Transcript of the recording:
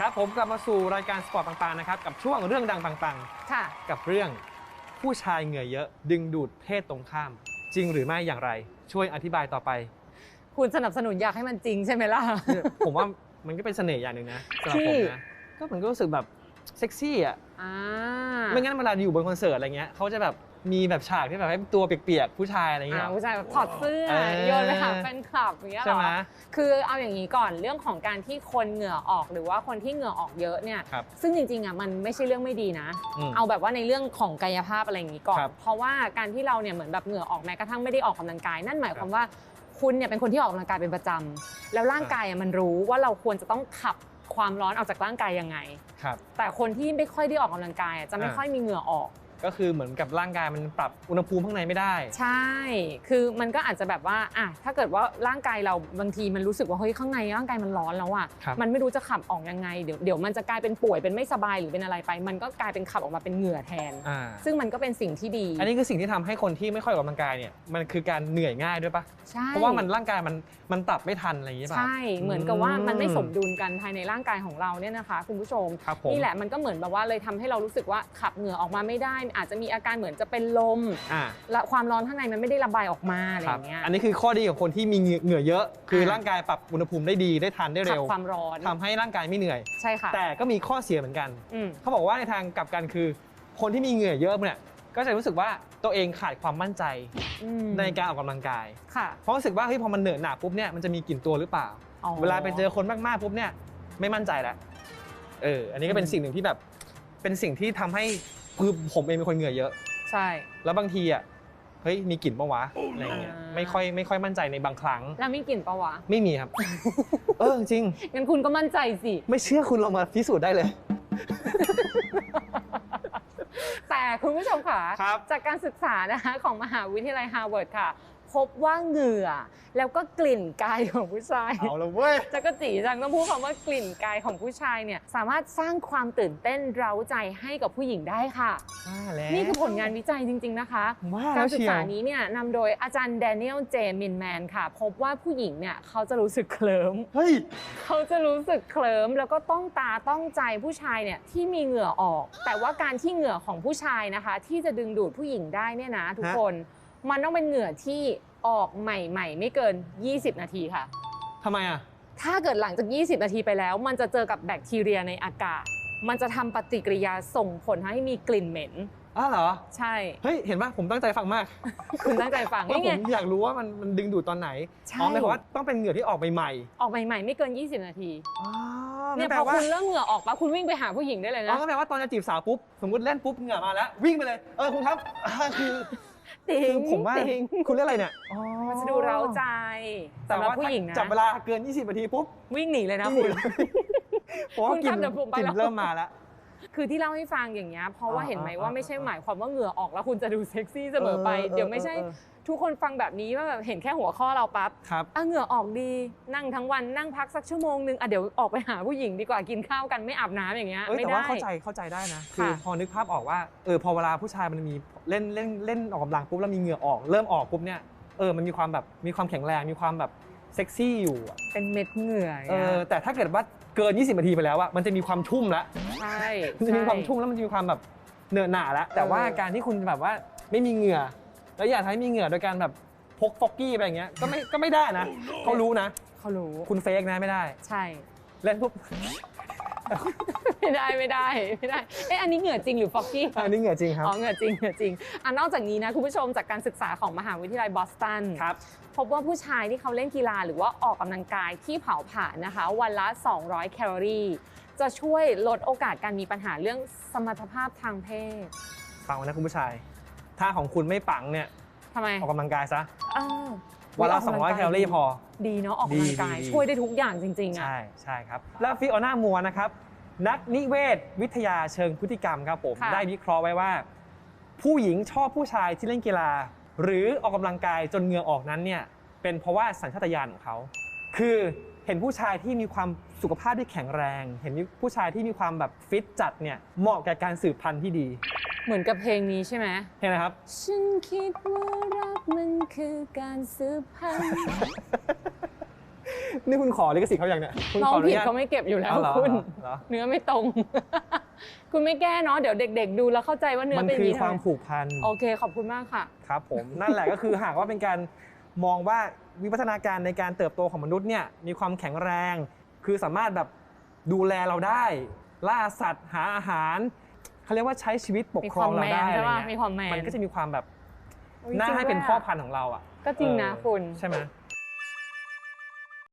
ครับผมกลับมาสู่รายการสปอร์ตต่างๆนะครับกับช่วงเรื่องดังต่างค่ะ ๆ กับเรื่องผู้ชายเหงื่อเยอะ ดึงดูดเพศตรงข้าม จริงหรือไม่อย่างไร ช่วยอธิบายต่อไปคุณสนับสนุนอยากให้มันจริงใช่ไหมล่ะ เนี่ย ผมว่ามันก็เป็นเสน่ห์อย่างหนึ่งนะสำหรับที่ ผมนะก็มันก็รู้สึกแบบเซ็กซี่อะอ่าไม่งั้นเวลาอยู่บนคอนเสิร์ตอะไรเงี้ยเขาจะแบบ มีแบบฉากที่แบบให้ตัวเปียกๆผู้ชายอะไรเงี้อ่ายผู้ชายแบบถอดเสื้อเออโยนไปหาแฟนคลับอย่างเงี้ยเหรใช่ไหมอคือเอาอย่างนี้ก่อนเรื่องของการที่คนเหงื่อออกหรือว่าคนที่เหงื่อออกเยอะเนี่ยครับ ซึ่งจริงๆอะมันไม่ใช่เรื่องไม่ดีนะอืมเอาแบบว่าในเรื่องของกายภาพอะไรอย่างนี้ก่อน ครับเพราะว่าการที่เราเนี่ยเหมือนแบบเหงื่อออกแม้กระทั่งไม่ได้ออกกำลังกาย นั่นหมายความว่าคุณเนี่ยเป็นคนที่ออกกำลังกายเป็นประจำแล้วร่างกายอะมันรู้ว่าเราควรจะต้องขับความร้อนออกจากร่างกายยังไง ครับ แต่คนที่ไม่ค่อยได้ออกกำลังกายอะจะไม่อ่า ค่อยมีเหงื่อออก ก็คือเหมือนกับร่างกายมันปรับอุณหภูมิข้างในไม่ได้ ใช่ คือมันก็อาจจะแบบว่าอะถ้าเกิดว่าร่างกายเราบางทีมันรู้สึกว่าเฮ้ยข้างในร่างกายมันร้อนแล้วอะ ครับ มันไม่รู้จะขับออกยังไง เดี๋ยวเดี๋ยวมันจะกลายเป็นป่วยเป็นไม่สบายหรือเป็นอะไรไป มันก็กลายเป็นขับออกมาเป็นเหงื่อแทน อ่าซึ่งมันก็เป็นสิ่งที่ดีอันนี้คือสิ่งที่ทำให้คนที่ไม่ค่อยออกกำลังกายเนี่ยมันคือการเหนื่อยง่ายด้วยปะใช่ เพราะว่ามันร่างกายมันมันปรับไม่ทันอะไรอย่างนี้ป่ะใช่ เหมือนกับว่ามันไม่สมอืดุลกันภายในร่างกายของเราเนี่ยนะคะ คุณผู้ชม ครับผม นี่แหละมันก็เหมือนแบบว่าเลยทำให้เรารู้สึกว่าขับเหงื่อออกมาไม่ได้อาจจะมีอาการเหมือนจะเป็นลมอ่า และความร้อนข้างในมันไม่ได้ระบายออกมาอะไรคอรับ ย่างเงี้ยอันนี้คือข้อดีของคนที่มีเหงื่อเหงื่อเยอะ คืออ่าร่างกายปรับอุณหภูมิได้ดีได้ทันได้ขัเร็บวความร้อนทำให้ร่างกายไม่เหนื่อย ใช่ค่ะแต่ก็มีข้อเสียเหมือนกัน อืมเขาบอกว่าในทางกลับกันคือ คนที่มีเหงื่อเยอะเนี่ยก็จะรู้สึกว่าตัวเองขาดความมั่นใจอืมในการออกกำลังกาย ค่ะเพราะรู้สึกว่าเฮ้ยพอมันเหนอะหนาปุ๊บเนี่ยมันจะมีกลิ่นตัวหรือเปล่า อ๋อ เวลาไปเจอคนมากๆปุ๊บเนี่ยไม่มั่นใจแล้วเอออันนี้ก็เป็นอืมสิ่งหนึ่งที่แบบเป็นสิ่งที่ทำให้ คือผมเองเป็นคนเหงื่อเยอะ ใช่ แล้วบางทีอะเฮ้ยมีกลิ่นปะวะอะไรเงี้ยอ่าไม่ค่อยไม่ค่อยมั่นใจในบางครั้ง แล้วมีกลิ่นปะวะ ไม่มีครับ เออจริง งั้นคุณก็มั่นใจสิ ไม่เชื่อคุณลองมาพิสูจน์ได้เลย แต่คุณผู้ชมค่ะ ครับ จากการศึกษานะคะของมหาวิทยาลัยฮาร์วาร์ดค่ะ พบว่าเหงื่อ แล้วก็กลิ่นกายของผู้ชาย เอาละเว้ย จักรจีจังต้องพูดคำว่ากลิ่นกายของผู้ชายเนี่ยสามารถสร้างความตื่นเต้นเร้าใจให้กับผู้หญิงได้ค่ะ ว่าแล้ว นี่คือผลงานวิจัยจริง ๆ นะคะ ว่าการแล้วศึกเชียษาว นี้เนี่ยนำโดยอาจารย์แดเนียลเจมินแมนค่ะ พบว่าผู้หญิงเนี่ยเขาจะรู้สึกเคลิ้ม เฮ้ย เขาจะรู้สึกเคลิ้มแล้วก็ต้องตาต้องใจผู้ชายเนี่ยที่มีเหงื่อออก แต่ว่าการที่เหงื่อของผู้ชายนะคะ ที่จะดึงดูดผู้หญิงได้เนี่ยนะทุกฮะ คน มันต้องเป็นเหงื่อที่ออกใหม่ๆ ไม่เกิน 20 นาทีค่ะ ทำไมอะ ถ้าเกิดหลังจาก 20 นาทีไปแล้ว มันจะเจอกับแบคทีเรียในอากาศ มันจะทำปฏิกิริยาส่งผลให้มีกลิ่นเหม็น อ้าวเหรอ ใช่ เฮ้ย เห็นป่ะ ผมตั้งใจฟังมากคุณตั้งใจฟังเพราะนี่ผไง มอยากรู้ว่ามันมันดึงดูดตอนไหนใช่ อ๋อหมายความว่าต้องเป็นเหงื่อที่ออกใหม่ออกใหม่ๆ ไม่เกิน 20 นาที ๆอ๋อเนี่ยแปลพอว่าคุณเริ่มเหงื่อออกปั๊บคุณวิ่งไปหาผู้หญิงได้เลยอ๋อนะ ก็แปลว่าตอนจะจีบสาวปุ๊บ สมมติเล่นปุ๊บเหงื่อมาแล้ว วิ่งไปเลย เออคุณครับอ่าคือติ คืงอผมว่าติงคุณเรียกอะไรเนี่ยอ๋อมันจะดูเร้าใจแต่สำหรับว่าผู้ถ้าหญิงนะจับเวลาเกิน 20นาทีปุ๊บวิ่งหนีเลยนะวิ่งคุหณนีเลยเพราะว่าคุณกลิครับนเดี๋ยวผมไปกลินแล้วเริ่มมาแล้ว คือที่เล่าให้ฟังอย่างเงี้ยเพราะว่าอ่าเห็นไหมอ่าว่าไม่ใช่อ่าหมายความว่าเหงื่อออกแล้วคุณจะดูเซ็กซี่เสมอไปเออเออเดี๋ยวไม่ใช่เออทุกคนฟังแบบนี้ว่าแบบเห็นแค่หัวข้อเราปั๊บครับอะเหงื่อออกดีนั่งทั้งวันนั่งพักสักชั่วโมงนึงอะเดี๋ยวออกไปหาผู้หญิงดีกว่ากินข้าวกันไม่อาบน้ำอย่างเงี้ยเอ้ยไม่แต่ได้ว่าเข้าใจเข้าใจได้นะค่ะคือพอนึกภาพออกว่าเออพอเวลาผู้ชายมันมีเล่นเล่นเล่นออกกำลังปุ๊บแล้วมีเหงื่อออกเริ่มออกปุ๊บเนี่ยเออมันมีความแบบมีความแข็งแรงมีความแบบเซ็กซี่อยู่อะเป็นเม็ดเหงื่อเออแต่ถ้าเกิดว่า เกิน 20นาทีไปแล้วอะมันจะมีความชุ่มละใช่มันจะมีความชุ่มแล้วมันจะมีความแบบเหนอะหนาแล้วแต่ว่าการที่คุณแบบว่าไม่มีเหงื่อ แล้วอยากให้มีเหงื่อโดยการแบบพกฟอกกี้ไปอย่างเงี้ยก็ไม่ก็ไม่ได้นะเขารู้นะเขารู้คุณเฟกนะไม่ได้ ใช่ เล่นปุ๊บ ไม่ได้ไม่ได้ไม่ได้เอ๊ะอันนี้เหงื่อจริงหรือฟอกกี้อันนี้เหงื่อจริงครับอ๋อเหงื่อจริงเหงื่อจริงอะนอกจากนี้นะคุณผู้ชมจากการศึกษาของมหาวิทยาลัยบอสตันครับพบว่าผู้ชายที่เขาเล่นกีฬาหรือว่าออกกำลังกายที่เผาผลาญนะคะ วันละ 200 แคลอรี่ จะช่วยลดโอกาสการมีปัญหาเรื่องสมรรถภาพทางเพศฟังไว้นะคุณผู้ชาย ถ้าของคุณไม่ปังเนี่ยทำไมออกกำลังกายซะอ้า ววันละกกำงกาย200แคลอรี่พอ ดีเนาะออกกำลังกายดีดี ช่วยได้ทุกอย่างจริงๆอะ ใช่ใช่ครับ แล้วฟิโอน่ามัวนะครับ นักนิเวศวิทยาเชิงพฤติกรรมครับผม ค่ะ ได้วิเคราะห์ไว้ว่า ผู้หญิงชอบผู้ชายที่เล่นกีฬา หรือออกกำลังกายจนเหงื่อออกนั้นเนี่ยเป็นเพราะว่าสัญชาตญาณของเขา คือเห็นผู้ชายที่มีความสุขภาพที่แข็งแรง เห็นผู้ชายที่มีความแบบฟิตจัดเนี่ยเหมาะแก่การสืบพันธุ์ที่ดี เหมือนกับเพลงนี้ใช่ไหมเห็นไหมครับ ฉันคิดว่ารักมันคือการสืบพันธุ์นี่คุณขอลิขสิทธิ์เขาอย่างเนี่ยคุณน้องขออนุผิดญาต เขาไม่เก็บอยู่แล้วเอาเหรอคุณ เหรอ เนื้อไม่ตรง คุณไม่แก้เนาะเดี๋ยวเด็ก ๆ ดูแล้วเข้าใจว่าเนื้อมันเป็นอคืย่างอนี้ความทำไมผูกพัน โอเคขอบคุณมากค่ะ ครับผม นั่นแหละก็คือหากว่าเป็นการมองว่าวิวัฒนาการในการเติบโตของมนุษย์เนี่ยมีความแข็งแรง คือสามารถแบบดูแลเราได้ ล่าสัตว์หาอาหาร เขาเรียกว่าใช้ชีวิตปกมีคครอวางมเราแมนได้ใช่อะไรป่ะเงี้ยมีความแมนมันก็จะมีความแบบอุ๊ยน่าจริงให้ด้วยเป็นอะพ่อพันธุ์ของเราอะก็จริงนะเออคุณใช่ไหม